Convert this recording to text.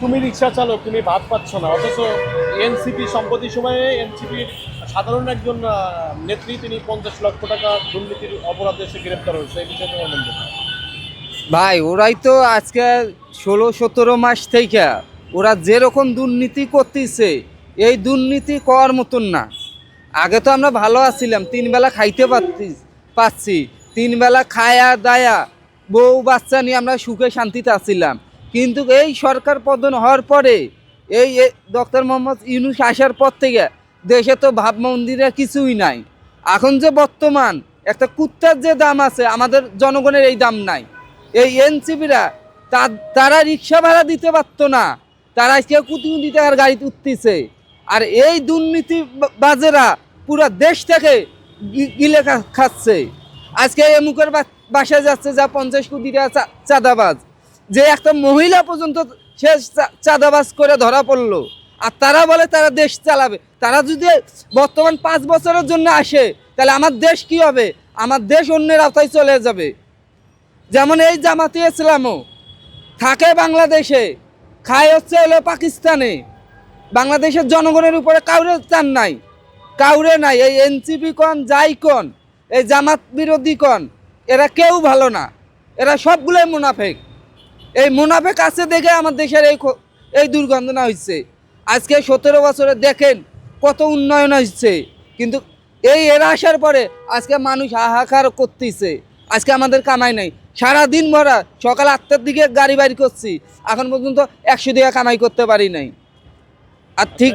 তুমি রিক্সা চালক, তুমি ভাত পাচ্ছ না। অথচ এনসিপি সম্প্রতি সময়ে এনসিপির সাধারণ একজন নেত্রী, তিনি পঞ্চাশ লক্ষ টাকা দুর্নীতির অপরাধে সে গ্রেপ্তার হয়েছে। এই বিষয়ে তোমার মন্তব্য ভাই, ওরাই তো আজকে ষোলো, সতেরো মাস থেকে ওরা যেরকম দুর্নীতি করতেছে, এই দুর্নীতি করার মতন না। আগে তো আমরা ভালো আছিলাম, তিন বেলা খাইতে পারতি পাচ্ছি তিন বেলা খায়া দায়া, বউ বাচ্চা নিয়ে আমরা সুখে শান্তিতে আছিলাম। কিন্তু এই সরকার পতন হওয়ার পরে এই ডক্টর মোহাম্মদ ইউনুস আসার পর থেকে দেশে তো ভাবমন্দিরে কিছুই নাই। এখন যে বর্তমান একটা কুত্তার যে দাম আছে, আমাদের জনগণের এই দাম নাই। এই এনসিপিরা তা, তারা রিক্সা ভাড়া দিতে পারতো না। তারা আজকে কোটি টাকার গাড়িতে উঠতেছে। আর এই দুর্নীতি বাজেরা পুরো দেশ থেকে গিলে খাচ্ছে। আজকে এমুকের বাসায় যাচ্ছে যা পঞ্চাশ কোটি টাকা চাঁদাবাজ। যে একটা মহিলা পর্যন্ত সে চাঁদাবাজ করে ধরা পড়ল। আর তারা বলে তারা দেশ চালাবে। তারা যদি বর্তমান পাঁচ বছরের জন্য আসে, তাহলে আমার দেশ কি হবে? আমার দেশ অন্যের আওতায় চলে যাবে। যেমন এই জামাতি ইসলামও। থাকে বাংলাদেশে। খায় হচ্ছে হলো পাকিস্তানে। বাংলাদেশের জনগণের উপরে কাউরে চান নাই। কাউরে নাই। এই এনসিপি কন, যাই কন, এই জামাত বিরোধী কন, এরা কেউ ভালো না। এরা সবগুলোই মুনাফেক। এই মুনাফেক আছে দেখে আমার দেশের এই এই দুর্গন্ধনা হচ্ছে আজকে সতেরো বছরে দেখেন কত উন্নয়ন হচ্ছে কিন্তু এই এরা আসার পরে আজকে মানুষ হাহাকার করতেছে। আজকে আমাদের কামাই নাই। সারা দিন ভরা সকাল আটটার দিকে গাড়ি বাড়ি করছি। এখন পর্যন্ত একশো টাকা কামাই করতে পারি নাই। আর ঠিক